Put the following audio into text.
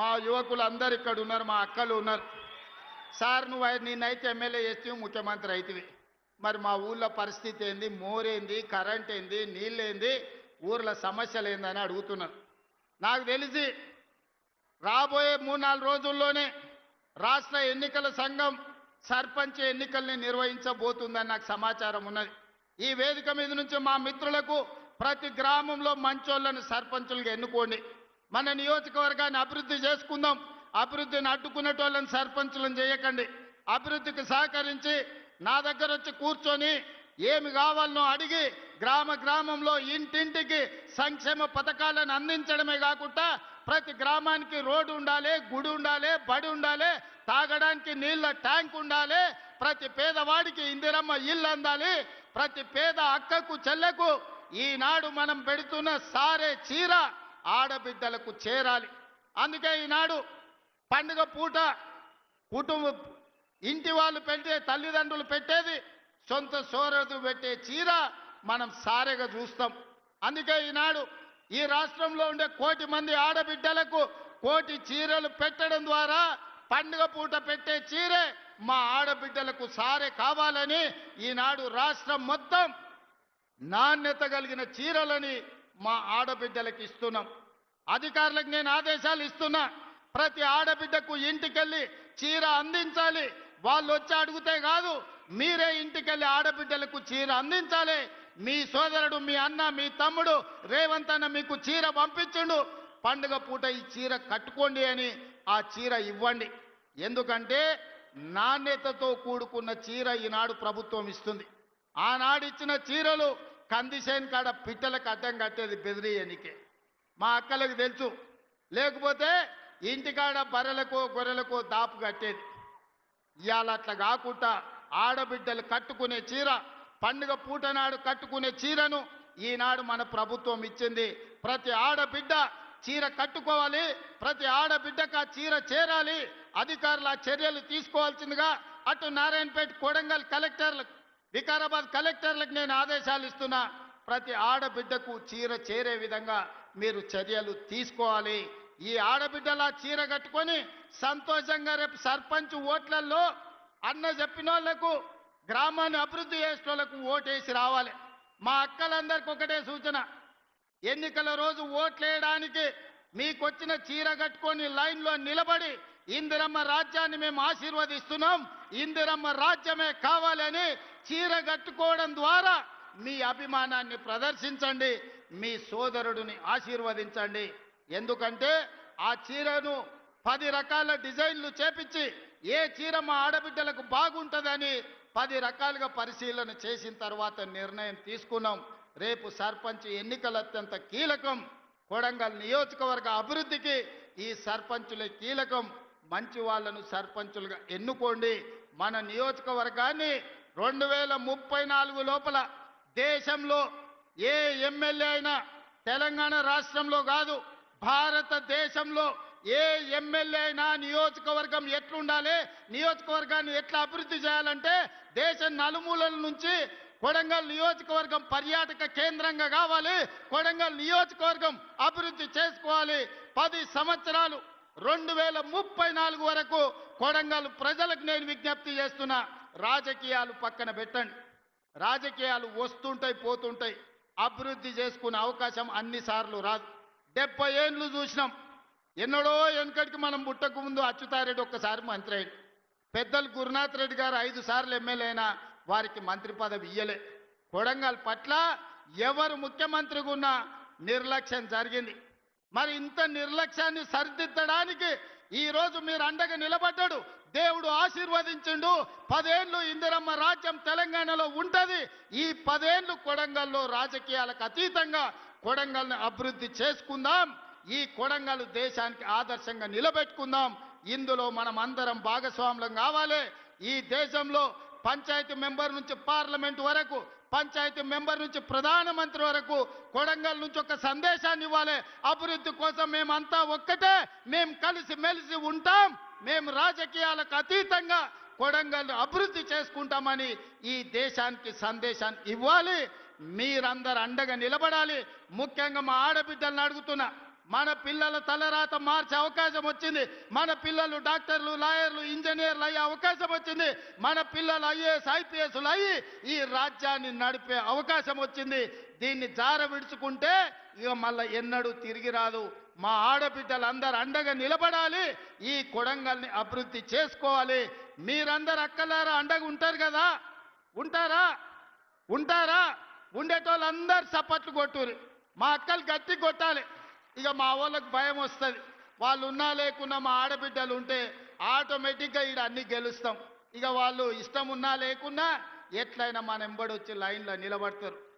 మా యువకులు అందరు ఇక్కడ ఉన్నారు మా అక్కలు ఉన్నారు. సార్ నువ్వు అయి- నిన్నైతే ఎమ్మెల్యే చేస్తే ముఖ్యమంత్రి అవుతుంది మరి మా ఊళ్ళో పరిస్థితి ఏంది? మోరేంది? కరెంట్ ఏంది నీళ్ళేంది? ఊర్ల సమస్యలు ఏందని అడుగుతున్నారు. నాకు తెలిసి రాబోయే మూడు నాలుగు రోజుల్లోనే రాష్ట్ర ఎన్నికల సంఘం సర్పంచ్ ఎన్నికల్ని నిర్వహించబోతుందని నాకు సమాచారం ఉన్నది. ఈ వేదిక మీద నుంచి మా మిత్రులకు ప్రతి గ్రామంలో మంచోళ్ళను సర్పంచులుగా ఎన్నుకోండి. మన నియోజకవర్గాన్ని అభివృద్ధి చేసుకుందాం. అభివృద్ధిని అడ్డుకునేటోళ్ళని సర్పంచులను చేయకండి. అభివృద్ధికి సహకరించి నా దగ్గర వచ్చి కూర్చొని ఏమి కావాలనో అడిగి గ్రామ గ్రామంలో ఇంటింటికి సంక్షేమ పథకాలను అందించడమే కాకుండా ప్రతి గ్రామానికి రోడ్డు ఉండాలి గుడి ఉండాలి బడి ఉండాలి తాగడానికి నీళ్ళ ట్యాంక్ ఉండాలి ప్రతి పేదవాడికి ఇందిరమ్మ ఇల్లు అందాలి ప్రతి పేద అక్కకు చెల్లెకు ఈనాడు మనం పెడుతున్న సారే చీర. ఆడబిడ్డలకు చేరాలి. అందుకే ఈనాడు పండుగ పూట కుటుంబ ఇంటి వాళ్ళు పెట్టే తల్లిదండ్రులు పెట్టేది సొంత సోరదు పెట్టే చీర మనం సారెగా చూస్తాం. అందుకే ఈనాడు ఈ రాష్ట్రంలో ఉండే కోటి మంది ఆడబిడ్డలకు కోటి చీరలు పెట్టడం ద్వారా పండుగ పూట పెట్టే చీరే మా ఆడబిడ్డలకు సారే కావాలని ఈనాడు రాష్ట్రం మొత్తం నాణ్యత కలిగిన చీరలని మా ఆడబిడ్డలకు ఇస్తున్నాం. అధికారులకు నేను ఆదేశాలు ఇస్తున్నా. ప్రతి ఆడబిడ్డకు ఇంటికెళ్ళి చీర అందించాలి. వాళ్ళు వచ్చి అడిగితే కాదు మీరే ఇంటికెళ్ళి ఆడబిడ్డలకు చీర అందించాలి. మీ సోదరుడు మీ అన్న మీ తమ్ముడు రేవంత్ అన్న మీకు చీర పంపించుండు. పండుగ పూట ఈ చీర కట్టుకోండి అని ఆ చీర ఇవ్వండి. ఎందుకంటే నాణ్యతతో కూడుకున్న చీర ఈనాడు ప్రభుత్వం ఇస్తుంది. ఆనాడిచ్చిన చీరలు కందిసేన్ కాడ పిట్టలకు అడ్డం కట్టేది బెదిరియనికే మా అక్కలకు తెలుసు. లేకపోతే ఇంటికాడ బర్రెలకు గొర్రెలకు దాపు కట్టేది. ఇవాళ అట్లా కాకుండా ఆడబిడ్డలు కట్టుకునే చీర పండుగ పూటనాడు కట్టుకునే చీరను ఈనాడు మన ప్రభుత్వం ఇచ్చింది. ప్రతి ఆడబిడ్డ చీర కట్టుకోవాలి ప్రతి ఆడబిడ్డకు ఆ చీర చేరాలి అధికారులు ఆ చర్యలు తీసుకోవాల్సిందిగా అటు నారాయణపేట కొడంగల్ కలెక్టర్లకు వికారాబాద్ కలెక్టర్లకు నేను ఆదేశాలు ఇస్తున్నా ప్రతి ఆడబిడ్డకు చీర చేరే విధంగా మీరు చర్యలు తీసుకోవాలి. ఈ ఆడబిడ్డలా చీర కట్టుకొని సంతోషంగా రేపు సర్పంచ్ ఓట్లలో అన్న చెప్పిన వాళ్ళకు గ్రామాన్ని అభివృద్ధి చేసిన వాళ్ళకు ఓటేసి రావాలి. మా అక్కలందరికీ ఒకటే సూచన ఎన్నికల రోజు ఓట్లేయడానికి మీకొచ్చిన చీర కట్టుకొని లైన్లో నిలబడి ఇందిరమ్మ రాజ్యాన్ని మేము ఆశీర్వదిస్తున్నాం ఇందిరమ్మ రాజ్యమే కావాలని చీర కట్టుకోవడం ద్వారా మీ అభిమానాన్ని ప్రదర్శించండి మీ సోదరుడిని ఆశీర్వదించండి. ఎందుకంటే ఆ చీరను పది రకాల డిజైన్లు చేపించి ఏ చీర మా ఆడబిడ్డలకు బాగుంటుందని పది రకాలుగా పరిశీలన చేసిన తర్వాత నిర్ణయం తీసుకున్నాం. రేపు సర్పంచ్ ఎన్నికలు అత్యంత కీలకం. కొడంగల్ నియోజకవర్గ అభివృద్ధికి ఈ సర్పంచులే కీలకం. మంచి వాళ్ళను సర్పంచులుగా ఎన్నుకోండి. మన నియోజకవర్గాన్ని రెండు వేల ముప్పై నాలుగు లోపల దేశంలో ఏ ఎమ్మెల్యే అయినా తెలంగాణ రాష్ట్రంలో కాదు భారతదేశంలో ఏ ఎమ్మెల్యే అయినా నియోజకవర్గం ఎట్లుండాలి నియోజకవర్గాన్ని ఎట్లా అభివృద్ధి చేయాలంటే దేశం నలుమూలల నుంచి కొడంగల్ నియోజకవర్గం పర్యాటక కేంద్రంగా కావాలి కొడంగల్ నియోజకవర్గం అభివృద్ధి చేసుకోవాలి. పది సంవత్సరాలు రెండు వేల ముప్పై నాలుగు వరకు కొడంగల్ ప్రజలకు నేను విజ్ఞప్తి చేస్తున్నా. రాజకీయాలు పక్కన పెట్టండి. రాజకీయాలు వస్తుంటాయి పోతుంటాయి. అభివృద్ధి చేసుకునే అవకాశం అన్నిసార్లు రాదు. డెబ్బై ఏండ్లు చూసినాం. ఎన్నడో వెనకటికి మనం పుట్టక ముందు అచ్యుతారెడ్డి ఒక్కసారి మంత్రి అయ్యింది పెద్దలు గురునాథ్ రెడ్డి గారు ఐదు సార్లు ఎమ్మెల్యేనా వారికి మంత్రి పదవి ఇయ్యలే. కొడంగల్ పట్ల ఎవరు ముఖ్యమంత్రిగా ఉన్నా నిర్లక్ష్యం జరిగింది. మరి ఇంత నిర్లక్ష్యాన్ని సరిదిద్దడానికి ఈ రోజు మీరు అండగా నిలబడ్డాడు. దేవుడు ఆశీర్వదించిండు. పదేళ్ళు ఇందిరమ్మ రాజ్యం తెలంగాణలో ఉంటుంది. ఈ పదేళ్ళు కొడంగల్లో రాజకీయాలకు అతీతంగా కొడంగల్ని అభివృద్ధి చేసుకుందాం. ఈ కొడంగల్ దేశానికి ఆదర్శంగా నిలబెట్టుకుందాం. ఇందులో మనం అందరం భాగస్వాములం కావాలి. ఈ దేశంలో పంచాయతీ మెంబర్ నుంచి పార్లమెంట్ వరకు పంచాయతీ మెంబర్ నుంచి ప్రధానమంత్రి వరకు కొడంగల్ నుంచి ఒక సందేశాన్ని ఇవ్వాలి. అభివృద్ధి కోసం మేమంతా ఒక్కటే మేము కలిసి మెలిసి ఉంటాం. మేము రాజకీయాలకు అతీతంగా కొడంగల్ అభివృద్ధి చేసుకుంటామని ఈ దేశానికి సందేశాన్ని ఇవ్వాలి. మీరందరు అండగా నిలబడాలి. ముఖ్యంగా మా ఆడబిడ్డలను అడుగుతున్నా మన పిల్లల తలరాత మార్చే అవకాశం వచ్చింది. మన పిల్లలు డాక్టర్లు లాయర్లు ఇంజనీర్లు అయ్యే అవకాశం వచ్చింది. మన పిల్లలు ఐఏఎస్ ఐపీఎస్లు అయ్యి ఈ రాజ్యాన్ని నడిపే అవకాశం వచ్చింది. దీన్ని జార విడుచుకుంటే ఇక మళ్ళీ ఎన్నడూ తిరిగి రాదు. మా ఆడబిడ్డలందరూ అండగా నిలబడాలి. ఈ కొడంగల్ని అభివృద్ధి చేసుకోవాలి. మీరందరు అక్కలారా అండగా ఉంటారు కదా? ఉంటారా? ఉంటారా? ఉండేటోళ్ళందరు చప్పట్లు కొట్టురు. మా అక్కలు గట్టి కొట్టాలి. ఇక మా వాళ్ళకి భయం వస్తుంది. వాళ్ళు ఉన్నా లేకున్నా మా ఆడబిడ్డలు ఉంటే ఆటోమేటిక్గా ఈడ అన్ని గెలుస్తాం. ఇక వాళ్ళు ఇష్టం ఉన్నా లేకున్నా ఎట్లయినా మన ఎంబడి వచ్చి లైన్లో నిలబడతారు.